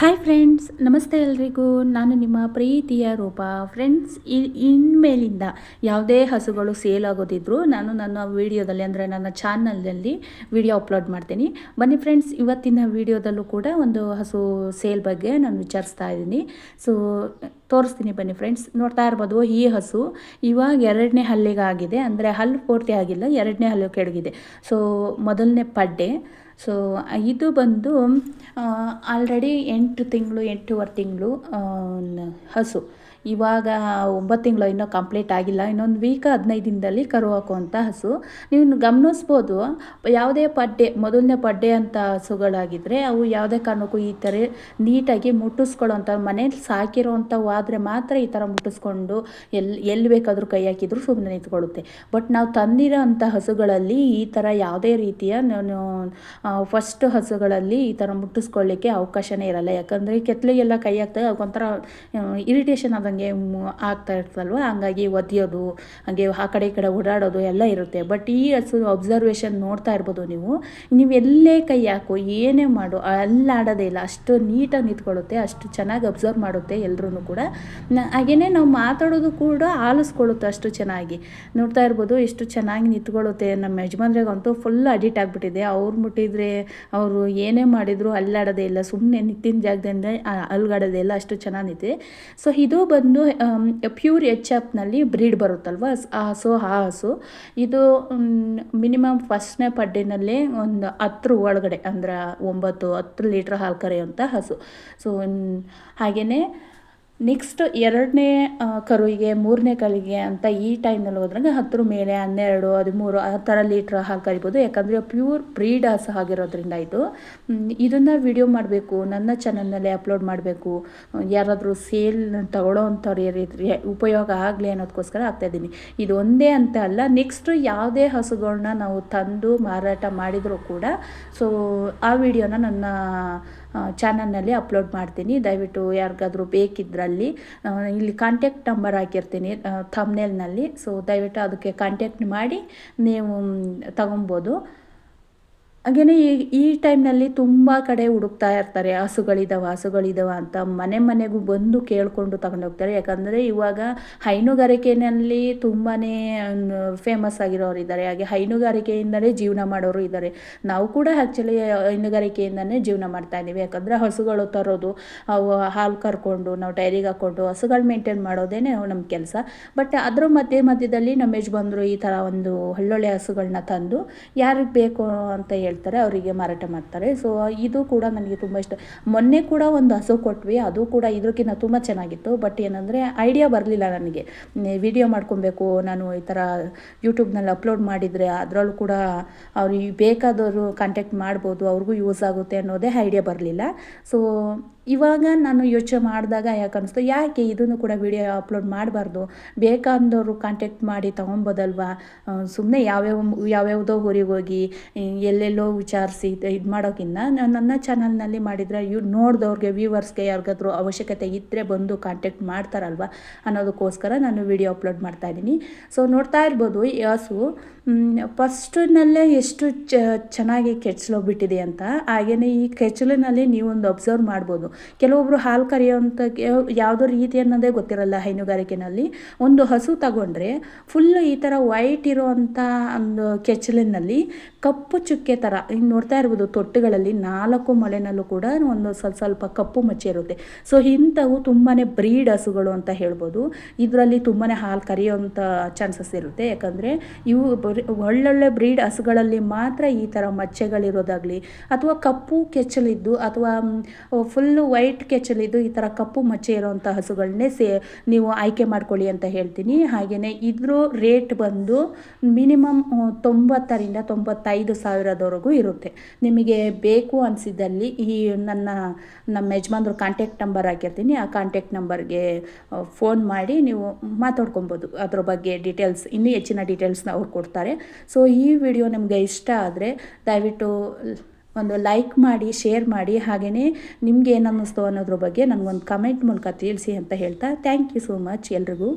Hi friends ನಮಸ್ತೆ ಎಲ್ರಿಗೂ. ನಾನು ನಿಮ್ಮ ಪ್ರೀತಿಯ ರೂಪ. ಫ್ರೆಂಡ್ಸ್ ಇನ್ಮೇಲಿಂದ ಯಾವುದೇ ಹಸುಗಳು ಸೇಲ್ ಆಗೋದಿದ್ರು ನಾನು ನನ್ನ ವಿಡಿಯೋದಲ್ಲಿ ಅಂದರೆ ನನ್ನ ಚಾನಲ್ನಲ್ಲಿ ವಿಡಿಯೋ ಅಪ್ಲೋಡ್ ಮಾಡ್ತೀನಿ. ಬನ್ನಿ ಫ್ರೆಂಡ್ಸ್ ಇವತ್ತಿನ ವಿಡಿಯೋದಲ್ಲೂ ಕೂಡ ಒಂದು ಹಸು ಸೇಲ್ ಬಗ್ಗೆ ನಾನು ವಿಚಾರಿಸ್ತಾ ಇದ್ದೀನಿ. ಸೊ ತೋರಿಸ್ತೀನಿ ಬನ್ನಿ ಫ್ರೆಂಡ್ಸ್ ನೋಡ್ತಾ ಇರ್ಬೋದು, ಈ ಹಸು ಇವಾಗ ಎರಡನೇ ಹಲ್ಲಿಗಾಗಿದೆ. ಅಂದರೆ ಹಲ್ಲು ಪೂರ್ತಿ ಆಗಿಲ್ಲ, ಎರಡನೇ ಹಲ್ಲು ಕೆಡಗಿದೆ. ಸೊ ಮೊದಲನೇ ಪಡ್ಡೆ. ಸೊ ಇದು ಬಂದು ಆಲ್ರೆಡಿ ಎಂಟು ತಿಂಗಳು ಎಂಟೂವರೆ ತಿಂಗಳು ಹಸು. ಇವಾಗ ಒಂಬತ್ತು ತಿಂಗಳು ಇನ್ನೂ ಕಂಪ್ಲೀಟ್ ಆಗಿಲ್ಲ. ಇನ್ನೊಂದು ವೀಕ್ ಹದಿನೈದು ದಿನದಲ್ಲಿ ಕರು ಹಾಕುವಂಥ ಹಸು. ನೀವು ಗಮನಿಸ್ಬೋದು, ಯಾವುದೇ ಪಡ್ಡೆ, ಮೊದಲನೇ ಪಡ್ಡೆ ಅಂತ ಹಸುಗಳಾಗಿದ್ದರೆ ಅವು ಯಾವುದೇ ಕಾರಣಕ್ಕೂ ಈ ಥರ ನೀಟಾಗಿ ಮುಟ್ಟಿಸ್ಕೊಳ್ಳೋಂಥ ಮನೇಲಿ ಸಾಕಿರೋವಂಥವು ಆದರೆ ಮಾತ್ರ ಈ ಥರ ಮುಟ್ಟಿಸ್ಕೊಂಡು ಎಲ್ಲಿ ಎಲ್ಲಿ ಬೇಕಾದರೂ ಕೈ ಹಾಕಿದ್ರು ಸುಮ್ಮನೆ ನಿಂತ್ಕೊಳ್ಳುತ್ತೆ. ಬಟ್ ನಾವು ತಂದಿರೋ ಅಂಥ ಹಸುಗಳಲ್ಲಿ ಈ ಥರ ಯಾವುದೇ ರೀತಿಯ ನಾನು ಫಸ್ಟ್ ಹಸುಗಳಲ್ಲಿ ಈ ಥರ ಮುಟ್ಟಿಸ್ಕೊಳ್ಳಿಕ್ಕೆ ಅವಕಾಶನೇ ಇರಲ್ಲ. ಯಾಕಂದರೆ ಕೆತ್ತಲೆಗೆಲ್ಲ ಕೈ ಹಾಕ್ದಾಗ ಒಂಥರ ಇರಿಟೇಷನ್ ಆದಂಗೆ ಹಂಗೆ ಆಗ್ತಾ ಇರ್ತಲ್ವ ಹಂಗಾಗಿ ಒದಿಯೋದು, ಹಾಗೆ ಆ ಕಡೆ ಈ ಕಡೆ ಓಡಾಡೋದು ಎಲ್ಲ ಇರುತ್ತೆ. ಬಟ್ ಈ ಹಸು ಅಬ್ಸರ್ವೇಷನ್ ನೋಡ್ತಾ ಇರ್ಬೋದು ನೀವು. ನೀವು ಎಲ್ಲೇ ಕೈ ಹಾಕು, ಏನೇ ಮಾಡು ಅಲ್ಲಾಡೋದೇ ಇಲ್ಲ. ಅಷ್ಟು ನೀಟಾಗಿ ನಿಂತ್ಕೊಳ್ಳುತ್ತೆ, ಅಷ್ಟು ಚೆನ್ನಾಗಿ ಅಬ್ಸರ್ವ್ ಮಾಡುತ್ತೆ ಎಲ್ಲರೂ ಕೂಡ. ಹಾಗೆಯೇ ನಾವು ಮಾತಾಡೋದು ಕೂಡ ಆಲಿಸ್ಕೊಳ್ಳುತ್ತೆ ಅಷ್ಟು ಚೆನ್ನಾಗಿ. ನೋಡ್ತಾ ಇರ್ಬೋದು, ಎಷ್ಟು ಚೆನ್ನಾಗಿ ನಿಂತ್ಕೊಳ್ಳುತ್ತೆ ನಮ್ಮ ಯಜಮಾನ್ರಿಗಂತೂ ಫುಲ್ ಅಡಿಟ್ ಆಗಿಬಿಟ್ಟಿದೆ. ಅವ್ರು ಮುಟ್ಟಿದ್ರೆ, ಅವರು ಏನೇ ಮಾಡಿದ್ರು ಅಲ್ಲಾಡೋದೇ ಇಲ್ಲ. ಸುಮ್ಮನೆ ನಿತ್ತಿನ ಜಾಗದಿಂದ ಅಲ್ಗಾಡೋದೇ ಇಲ್ಲ. ಅಷ್ಟು ಚೆನ್ನಾಗಿದೆ ಸೊ ಇದು ಬಂದು ಪ್ಯೂರ್ ಎಚ್ ಎಫ್ನಲ್ಲಿ ಬ್ರೀಡ್ ಬರುತ್ತಲ್ವ? ಆ ಹಸು ಆ ಹಸು. ಇದು ಮಿನಿಮಮ್ ಫಸ್ಟ್ನೇ ಪಡ್ಡಿನಲ್ಲಿ ಒಂದು ಹತ್ರ ಒಳಗಡೆ, ಅಂದ್ರೆ ಒಂಬತ್ತು ಹತ್ತು ಲೀಟ್ರ್ ಹಾಲು ಕರೆಯುವಂಥ ಹಸು. ಸೊ ಹಾಗೆಯೇ ನೆಕ್ಸ್ಟ್ ಎರಡನೇ ಕರುವಿಗೆ, ಮೂರನೇ ಕರುವಿಗೆ ಅಂತ ಈ ಟೈಮ್ನಲ್ಲಿ ಹೋದ್ರಂಗೆ ಹತ್ತರ ಮೇಲೆ, ಹನ್ನೆರಡು, ಹದಿಮೂರು, ಆ ಥರ ಲೀಟ್ರ್ ಹಾಲು ಕರಿಬೋದು. ಯಾಕಂದರೆ ಪ್ಯೂರ್ ಬ್ರೀಡ್ ಹಸು ಆಗಿರೋದ್ರಿಂದ ಇದು. ಇದನ್ನು ವಿಡಿಯೋ ಮಾಡಬೇಕು, ನನ್ನ ಚಾನಲ್ನಲ್ಲಿ ಅಪ್ಲೋಡ್ ಮಾಡಬೇಕು. ಯಾರಾದರೂ ಸೇಲ್ ತಗೊಳ್ಳೋ ಅಂಥವ್ರು ಉಪಯೋಗ ಆಗಲಿ ಅನ್ನೋದಕ್ಕೋಸ್ಕರ ಆಗ್ತಾಯಿದ್ದೀನಿ ಇದು ಒಂದೇ ಅಂತ ಅಲ್ಲ ನೆಕ್ಸ್ಟ್ ಯಾವುದೇ ಹಸುಗಳನ್ನ ನಾವು ತಂದು ಮಾರಾಟ ಮಾಡಿದರೂ ಕೂಡ ಸೊ ಆ ವಿಡಿಯೋನ ನನ್ನ ಚಾನಲ್ನಲ್ಲಿ ಅಪ್ಲೋಡ್ ಮಾಡ್ತೀನಿ. ದಯವಿಟ್ಟು ಯಾರಿಗಾದರೂ ಬೇಕಿದ್ರಲ್ಲಿ ಇಲ್ಲಿ ಕಾಂಟ್ಯಾಕ್ಟ್ ನಂಬರ್ ಹಾಕಿರ್ತೀನಿ ಥಮ್ನೇಲ್ನಲ್ಲಿ ಸೊ ದಯವಿಟ್ಟು ಅದಕ್ಕೆ ಕಾಂಟ್ಯಾಕ್ಟ್ ಮಾಡಿ, ನೀವು ತಗೊಬೋದು. ಹಾಗೆಯೇ ಈ ಈ ಟೈಮ್ನಲ್ಲಿ ತುಂಬ ಕಡೆ ಹುಡುಕ್ತಾ ಇರ್ತಾರೆ, ಹಸುಗಳಿದಾವೆ ಹಸುಗಳಿದಾವೆ ಅಂತ ಮನೆ ಮನೆಗೂ ಬಂದು ಕೇಳಿಕೊಂಡು ತಗೊಂಡೋಗ್ತಾರೆ ಯಾಕಂದರೆ ಇವಾಗ ಹೈನುಗಾರಿಕೆಯಲ್ಲಿ ತುಂಬಾ ಫೇಮಸ್ ಆಗಿರೋರು ಇದ್ದಾರೆ. ಹಾಗೆ ಹೈನುಗಾರಿಕೆಯಿಂದಲೇ ಜೀವನ ಮಾಡೋರು ಇದ್ದಾರೆ. ನಾವು ಕೂಡ ಆ್ಯಕ್ಚುಲಿ ಹೈನುಗಾರಿಕೆಯಿಂದನೇ ಜೀವನ ಮಾಡ್ತಾ ಇದ್ದೀವಿ. ಯಾಕಂದರೆ ಹಸುಗಳು ತರೋದು, ಅವು ಹಾಲು ಕರ್ಕೊಂಡು, ನಾವು ಡೈರಿಗೆ ಹಾಕ್ಕೊಂಡು ಹಸುಗಳು ಮೇಂಟೈನ್ ಮಾಡೋದೇ ನಮ್ಮ ಕೆಲಸ. ಬಟ್ ಅದರ ಮಧ್ಯೆ ಮಧ್ಯದಲ್ಲಿ ನಮ್ಮ ಯಜಮಾನ್ರು ಈ ಥರ ಒಂದು ಒಳ್ಳೊಳ್ಳೆ ಹಸುಗಳನ್ನ ತಂದು, ಯಾರಿಗೆ ಬೇಕು ಅಂತ ಹೇಳ್ತಾರೆ, ಅವರಿಗೆ ಮಾರಾಟ ಮಾಡ್ತಾರೆ. ಸೊ ಇದು ಕೂಡ ನನಗೆ ತುಂಬ ಇಷ್ಟ. ಮೊನ್ನೆ ಕೂಡ ಒಂದು ಹಸು ಕೊಟ್ವಿ, ಅದು ಕೂಡ ಇದಕ್ಕಿಂತ ತುಂಬ ಚೆನ್ನಾಗಿತ್ತು. ಬಟ್ ಏನಂದರೆ ಐಡಿಯಾ ಬರಲಿಲ್ಲ ನನಗೆ. ವಿಡಿಯೋ ಮಾಡ್ಕೊಬೇಕು, ನಾನು ಈ ಥರ ಯೂಟ್ಯೂಬ್ನಲ್ಲಿ ಅಪ್ಲೋಡ್ ಮಾಡಿದರೆ ಅದರಲ್ಲೂ ಕೂಡ ಅವ್ರಿಗೆ ಬೇಕಾದವರು ಕಾಂಟ್ಯಾಕ್ಟ್ ಮಾಡ್ಬೋದು, ಅವ್ರಿಗೂ ಯೂಸ್ ಆಗುತ್ತೆ ಅನ್ನೋದೇ ಐಡಿಯಾ ಬರಲಿಲ್ಲ. ಸೊ ಇವಾಗ ನಾನು ಯೋಚನೆ ಮಾಡಿದಾಗ ಯಾಕೆ ಅನಿಸ್ತು ಯಾಕೆ ಇದನ್ನು ಕೂಡ ವಿಡಿಯೋ ಅಪ್ಲೋಡ್ ಮಾಡಬಾರ್ದು? ಬೇಕಾದವರು ಕಾಂಟ್ಯಾಕ್ಟ್ ಮಾಡಿ ತೊಗೊಬೋದಲ್ವಾ? ಸುಮ್ಮನೆ ಯಾವ್ಯಾವ ಯಾವ್ಯಾವುದೋ ಊರಿಗೆ ಹೋಗಿ ಎಲ್ಲೆಲ್ಲೋ ವಿಚಾರಿಸಿ ಇದು ಮಾಡೋಕ್ಕಿಂತ ನಾನು ನನ್ನ ಚಾನಲ್ನಲ್ಲಿ ಮಾಡಿದರೆ ಇವ್ ನೋಡಿದವ್ರಿಗೆ ವ್ಯೂವರ್ಸ್ಗೆ ಯಾರಿಗಾದ್ರೂ ಅವಶ್ಯಕತೆ ಇದ್ದರೆ ಬಂದು ಕಾಂಟ್ಯಾಕ್ಟ್ ಮಾಡ್ತಾರಲ್ವ? ಅನ್ನೋದಕ್ಕೋಸ್ಕರ ನಾನು ವಿಡಿಯೋ ಅಪ್ಲೋಡ್ ಮಾಡ್ತಾ ಇದ್ದೀನಿ. ಸೊ ನೋಡ್ತಾ ಇರ್ಬೋದು, ಯಾಸು. ಫಸ್ಟಿನಲ್ಲೇ ಎಷ್ಟು ಚೆನ್ನಾಗಿ ಕೆಚ್ಚಲೋಗ್ಬಿಟ್ಟಿದೆ ಅಂತ ಹಾಗೆಯೇ ಈ ಕೆಚ್ಚಲಿನಲ್ಲಿ ನೀವೊಂದು ಅಬ್ಸರ್ವ್ ಮಾಡ್ಬೋದು. ಕೆಲವೊಬ್ಬರು ಹಾಲು ಕರೆಯುವಂಥ ಯಾವುದೋ ರೀತಿ ಅನ್ನೋದೇ ಗೊತ್ತಿರಲ್ಲ ಹೈನುಗಾರಿಕೆನಲ್ಲಿ. ಒಂದು ಹಸು ತಗೊಂಡ್ರೆ ಫುಲ್ಲು ಈ ಥರ ವೈಟ್ ಇರುವಂಥ ಒಂದು ಕೆಚ್ಚಲಿನಲ್ಲಿ ಕಪ್ಪು ಚುಕ್ಕೆ ಥರ ಹಿಂಗೆ ನೋಡ್ತಾ ಇರ್ಬೋದು ತೊಟ್ಟುಗಳಲ್ಲಿ ನಾಲ್ಕು ಮಳೆನಲ್ಲೂ ಕೂಡ ಒಂದು ಸ್ವಲ್ಪ ಸ್ವಲ್ಪ ಕಪ್ಪು ಮಚ್ಚೆ ಇರುತ್ತೆ. ಸೊ ಇಂಥವು ತುಂಬಾ ಬ್ರೀಡ್ ಹಸುಗಳು ಅಂತ ಹೇಳ್ಬೋದು. ಇದರಲ್ಲಿ ತುಂಬಾ ಹಾಲು ಕರೆಯುವಂಥ ಚಾನ್ಸಸ್ ಇರುತ್ತೆ. ಯಾಕಂದರೆ ಇವು ಒಳ್ಳೊಳ್ಳೆ ಬ್ರೀಡ್ ಹಸುಗಳಲ್ಲಿ ಮಾತ್ರ ಈ ಥರ ಮಚ್ಚೆಗಳಿರೋದಾಗಲಿ, ಅಥವಾ ಕಪ್ಪು ಕೆಚ್ಚಲಿದ್ದು, ಅಥವಾ ಫುಲ್ಲು ವೈಟ್ ಕೆಚ್ಚಲಿದ್ದು ಈ ಥರ ಕಪ್ಪು ಮಚ್ಚೆ ಇರೋವಂಥ ಹಸುಗಳನ್ನೇ ಸೇ ನೀವು ಆಯ್ಕೆ ಮಾಡ್ಕೊಳ್ಳಿ ಅಂತ ಹೇಳ್ತೀನಿ. ಹಾಗೆಯೇ ಇದ್ರ ರೇಟ್ ಬಂದು ಮಿನಿಮಮ್ ತೊಂಬತ್ತರಿಂದ ತೊಂಬತ್ತೈದು ಸಾವಿರದವರೆಗೂ ಇರುತ್ತೆ. ನಿಮಗೆ ಬೇಕು ಅನಿಸಿದಲ್ಲಿ ಈ ನನ್ನ, ನಮ್ಮ ಯಜಮಾನ್ರು ಕಾಂಟ್ಯಾಕ್ಟ್ ನಂಬರ್ ಹಾಕಿರ್ತೀನಿ. ಆ ಕಾಂಟ್ಯಾಕ್ಟ್ ನಂಬರ್ಗೆ ಫೋನ್ ಮಾಡಿ ನೀವು ಮಾತಾಡ್ಕೊಬೋದು. ಅದ್ರ ಬಗ್ಗೆ ಡೀಟೇಲ್ಸ್ ಇನ್ನೂ ಹೆಚ್ಚಿನ ಡೀಟೇಲ್ಸ್ನ ಅವ್ರು ಕೊಡ್ತಾರೆ. ಸೊ ಈ ವಿಡಿಯೋ ನಿಮಗೆ ಇಷ್ಟ ಆದರೆ ದಯವಿಟ್ಟು ಒಂದು ಲೈಕ್ ಮಾಡಿ ಶೇರ್ ಮಾಡಿ ಹಾಗೆಯೇ ನಿಮ್ಗೆ ಏನು ಅನ್ನಿಸ್ತು ಅನ್ನೋದ್ರ ಬಗ್ಗೆ ನನಗೊಂದು ಕಮೆಂಟ್ ಮೂಲಕ ತಿಳಿಸಿ ಅಂತ ಹೇಳ್ತಾ ಥ್ಯಾಂಕ್ ಯು ಸೋ ಮಚ್ ಎಲ್ರಿಗೂ.